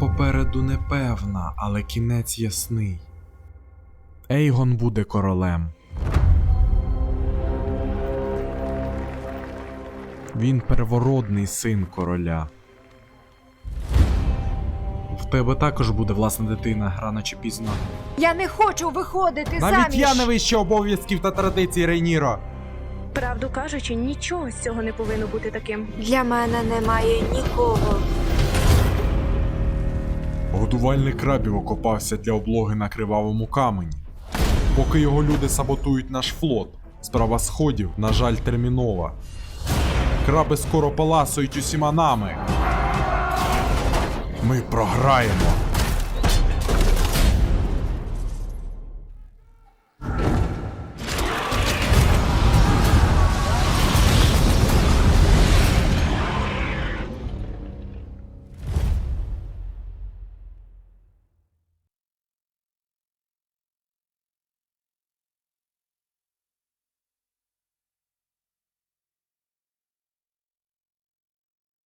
попереду непевна, але кінець ясний. Ейгон буде королем. Він первородний син короля. В тебе також буде власна дитина, рано чи пізно. Я не хочу виходити Навіть заміж. я не вище обов'язків та традицій Рейніро. Правду кажучи, нічого з цього не повинно бути таким. Для мене немає нікого. Годувальник крабів окопався для облоги на кривавому камені. Поки його люди саботують наш флот, справа сходів, на жаль, термінова. Краби скоро паласують усіма нами. Ми програємо.